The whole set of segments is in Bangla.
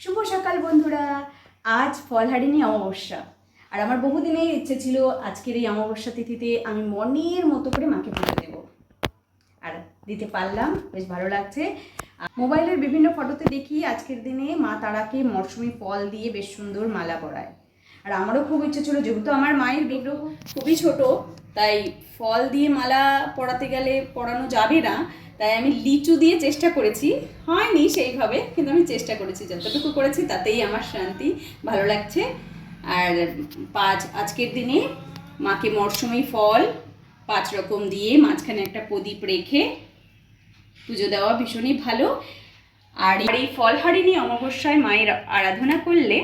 শুভ সকাল বন্ধুরা। আজ ফলহারিণী অমাবস্যা। আর আমার বহুদিনের ইচ্ছে ছিল আজকের এই অমাবস্যা তিথিতে আমি মনের মতো করে মাকে পুজো দেবো। আর দিতে পারলাম, বেশ ভালো লাগছে। মোবাইলের বিভিন্ন ফটোতে দেখি আজকের দিনে মা তারাকে মরশুমি ফল দিয়ে বেশ সুন্দর মালা পরায়। আর আমারও খুব ইচ্ছে ছিল, যেহেতু আমার মায়ের বিগ্রহ খুবই ছোট, তাই ফল দিয়ে মালা পড়াতে গেলে পরানো যাবে না, তাই আমি লিচু দিয়ে চেষ্টা করেছি, হয়নি সেইভাবে, কিন্তু আমি চেষ্টা করেছি, যতটুকু করেছি তাতেই আমার শান্তি ভালো লাগছে। আর পাঁচ, আজকের দিনে মাকে মরশুমি ফল পাঁচ রকম দিয়ে মাঝখানে একটা প্রদীপ রেখে পুজো দেওয়া ভীষণই ভালো। আর এই ফলহারিণী অমাবস্যায় মায়ের আরাধনা করলে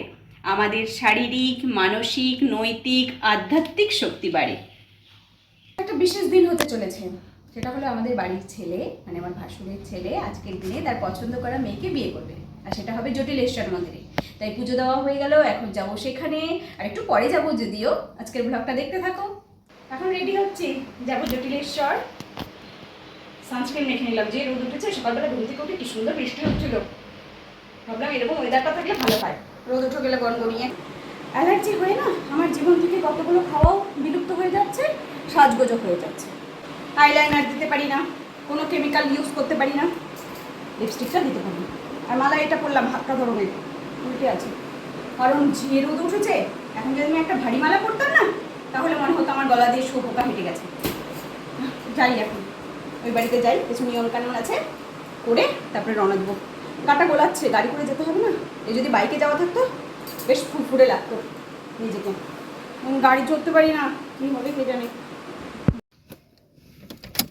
আমাদের শারীরিক, মানসিক, নৈতিক, আধ্যাত্মিক শক্তি বাড়ে। একটা বিশেষ দিন হতে চলেছে, সেটা হলো আমাদের বাড়ির ছেলে মানে আমার ভাসুরের ছেলে, আজকের দিনে তার পছন্দ করা মেয়েকে বিয়ে করবে। আর সেটা হবে জটিলেশ্বর মন্দিরে তাই পুজো দেওয়া হয়ে গেল, এখন যাব সেখানে। আর একটু পরে যাব যদিও, আজকের ব্লগটা দেখতে থাকো। এখন রেডি হচ্ছি, যাব জটিলেশ্বর সানস্ক্রিন মেখে নিলাম, যে রোদ উঠেছে, সকালবেলা ঘুম থেকে উঠে কি সুন্দর বৃষ্টি হচ্ছিল। ভাবলাম এরকম ওয়েদারটা থাকলে ভালো হয়। রোদ উঠে গেলে গন্ধ নিয়ে অ্যালার্জি হয়ে না আমার জীবন থেকে কতগুলো খাওয়াও বিলুপ্ত হয়ে যাচ্ছে, সাজগোজও হয়ে যাচ্ছে। আইলাইনার দিতে পারি না, কোনো কেমিক্যাল ইউজ করতে পারি না। লিপস্টিকটা দিতে পারি আর মালা এটা পরলাম, হাতটা ধরনের উল্টে আছে। কারণ যে রোদ উঠেছে, এখন যদি আমি একটা ভারী মালা পরতাম না, তাহলে মনে হতো আমার গলা দিয়ে শুয়োপোকা হেঁটে গেছে। যাই এখন, ওই বাড়িতে যাই, কিছু নিয়ম কানুন আছে, করে তারপরে রওনা দেবো। কাটা গোলাচ্ছে গাড়ি করে যেতে হবে না? এই যদি বাইকে যাওয়া থাকতো বেশ ফুরফুরে লাগতো নিজেকে। গাড়ি চড়তে পারি না কি হবে কে জানে?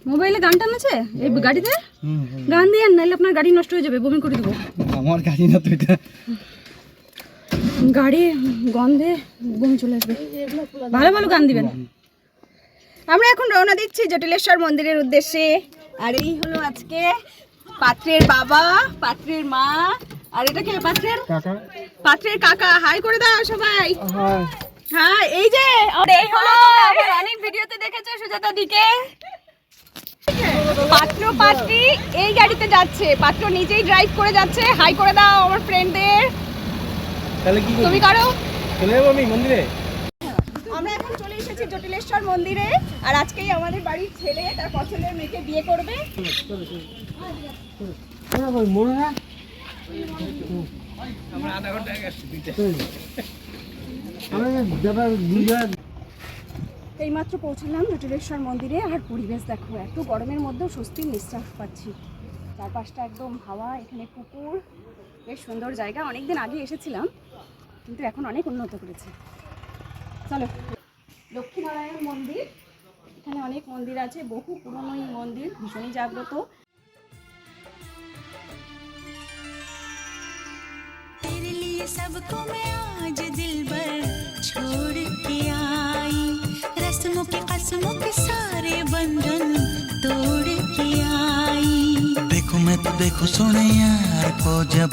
মোবাইলে গান টান আছে? এই গাড়িতে? হুম, হুম। গান দিয়ে নাহলে আপনার গাড়ি নষ্ট হয়ে যাবে বমি করে দেবো। আমার গাড়ি না তো এটা। গাড়ি গন্ধে বমি চলে আসবে। ভালো ভালো গান দিবেন। আমরা এখন রওনা দিচ্ছি জটিলেশ্বর মন্দিরের উদ্দেশ্যে। আর এই হলো আজকে পাত্রের বাবা পাত্রের মা। আর এটা কে? পাত্রের? কাকা। পাত্রের কাকা। হাই করে দাও সবাই। হ্যাঁ হ্যাঁ এই যে আর এই হলো আমার অনেক ভিডিওতে দেখেছ সুজাতা দিকে? পাত্র পাত্রী এই গাড়িতে যাচ্ছে। পাত্র নিজেই ড্রাইভ করে যাচ্ছে। হাই করে দাও আমার ফ্রেন্ডদের তাহলে কি তুমি করো। চলে যাব আমি মন্দিরে? আমরা এখন চলে এসেছি জটিলেশ্বর মন্দিরে, আর আজকেই আমাদের বাড়ির ছেলে তার পছন্দের মেয়েকে বিয়ে করবে। এইমাত্র পৌঁছালাম জটিলেশ্বর মন্দিরে, আর পরিবেশ দেখো, এত গরমের মধ্যেও স্বস্তির নিঃশ্বাস পাচ্ছি। চারপাশটা একদম হাওয়া, এখানে পুকুর, বেশ সুন্দর জায়গা, অনেকদিন আগে এসেছিলাম, কিন্তু এখন অনেক উন্নত করেছে। চলো লক্ষ্মীনারায়ণ মন্দির এখানে অনেক মন্দির আছে বহু পুরনো এই মন্দির ভীষণই জাগ্রত तेरे लिए सबको मैं आज दिल भर छोड़ के आई रस्मों के कसमों के सारे बंधन देखो, मैं तो देखो, सुने यार को जब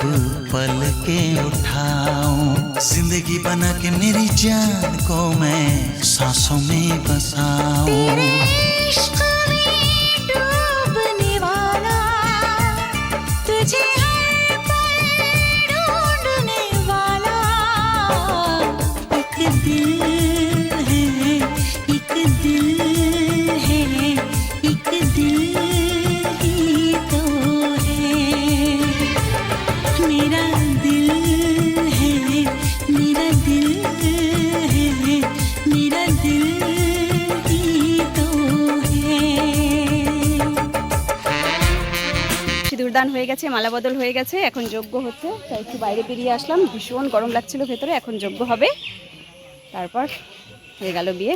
पल के उठाऊं। ज़िंदगी बना के मेरी जान को मैं सांसों में बसाऊं। হয়ে গেছে, মালা বদল হয়ে গেছে, এখন যজ্ঞ হচ্ছে। তাই একটু বাইরে বেরিয়ে আসলাম, ভীষণ গরম লাগছিল ভেতরে, এখন যজ্ঞ হবে। তারপর হয়ে গেল বিয়ে।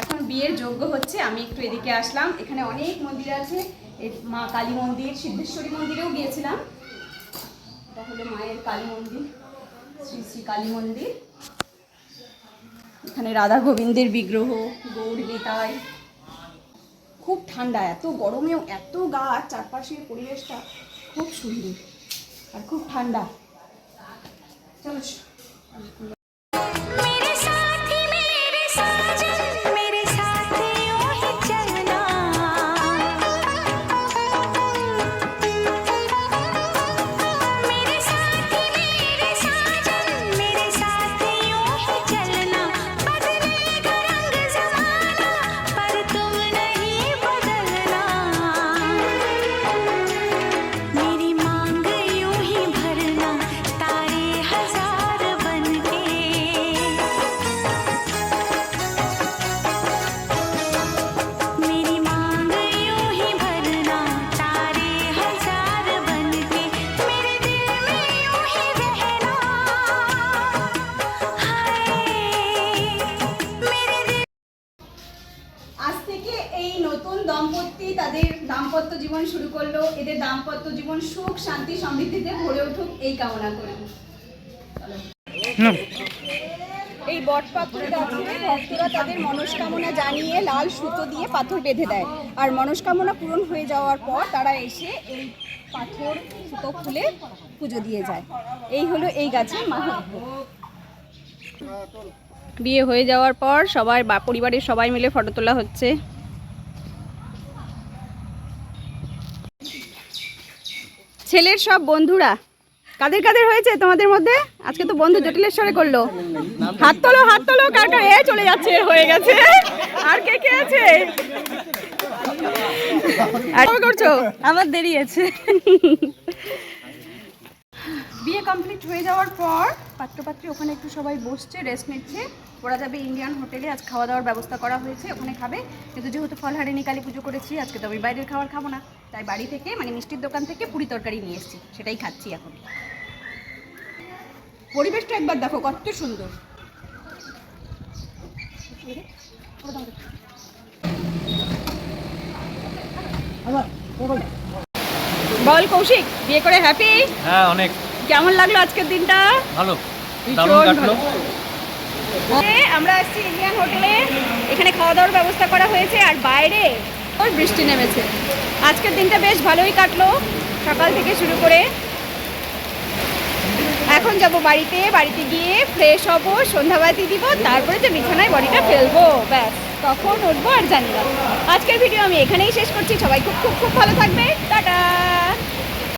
এখন বিয়ের যজ্ঞ হচ্ছে, আমি একটু এদিকে আসলাম। এখানে অনেক মন্দির আছে মা কালী মন্দির, সিদ্ধেশ্বরী মন্দিরেও গিয়েছিলাম। এটা হলো মায়ের কালী মন্দির, শ্রী শ্রী কালী মন্দির। এখানে রাধা গোবিন্দের বিগ্রহ গৌর নিতাই। খুব ঠান্ডা এত গরমেও এত গাছ চারপাশের পরিবেশটা খুব সুন্দর আর খুব ঠান্ডা। চলো থেকে এই নতুন দম্পতি তাদের দাম্পত্য জীবন শুরু করল। এদের দাম্পত্য জীবন সুখ শান্তি সমৃদ্ধিতে ভরে উঠুক এই কামনা করি। এই বট পাথর ভক্তরা তাদের মনস্কামনা জানিয়ে লাল সুতো দিয়ে পাথর বেঁধে দেয়। আর মনস্কামনা পূরণ হয়ে যাওয়ার পর তারা এসে এই পাথর সুতো খুলে পুজো দিয়ে যায়। এই হলো এই গাছের মাহাত্ম বিয়ে হয়ে যাওয়ার পর সবাই বা পরিবারের সবাই মিলে ফটো তোলা হচ্ছে। ছেলের সব বন্ধুরা কাদের কাদের হয়েছে তোমাদের মধ্যে? আজকে তো বন্ধু জটিলেশ্বরে করল। হাত তোলো হাত তোলো কার কার এ চলে যাচ্ছে হয়ে গেছে। আর কে কে আছে? আর করছ? আমার দেরি আছে। বিয়ে কমপ্লিট হয়ে যাওয়ার পর পাত্রপাত্রী, ওখানে একটু সবাই বসছে রেস্ট নিচ্ছে। ওরা যাবে ইন্ডিয়ান হোটেলে আজ খাওয়া দাওয়ার ব্যবস্থা করা হয়েছে, ওখানে খাবে। কিন্তু যেহেতু ফলহারিণী কালী পুজো করেছি, আজকে তো আমি বাইরের খাবার খাব না। তাই বাড়ি থেকে মানে মিষ্টির দোকান থেকে পুরি তরকারি নিয়ে এসেছি, সেটাই খাচ্ছি এখন। পরিবেশটা একবার দেখো, কত সুন্দর। বল কৌশিক, বিয়ে করে হ্যাপি হ্যাঁ অনেক। কেমন লাগল আজকের দিনটা? ভালো। আমরা আসছি ইন্ডিয়ান হোটেলে। এখানে খাওয়া দাওয়ার ব্যবস্থা করা হয়েছে আর বাইরে বৃষ্টি নেমেছে। আজকের দিনটা বেশ ভালোই কাটলো সকাল থেকে শুরু করে। এখন যাব বাড়িতে। বাড়িতে গিয়ে ফ্রেশ হব সন্ধ্যাবাতি দিব তারপরে যে বিছানায় বডিটা ফেলব। ব্যাস তখন উঠবো আর জানি না। আজকের ভিডিও আমি এখানেই শেষ করছি। সবাই খুব খুব খুব ভালো থাকবে। টাটা!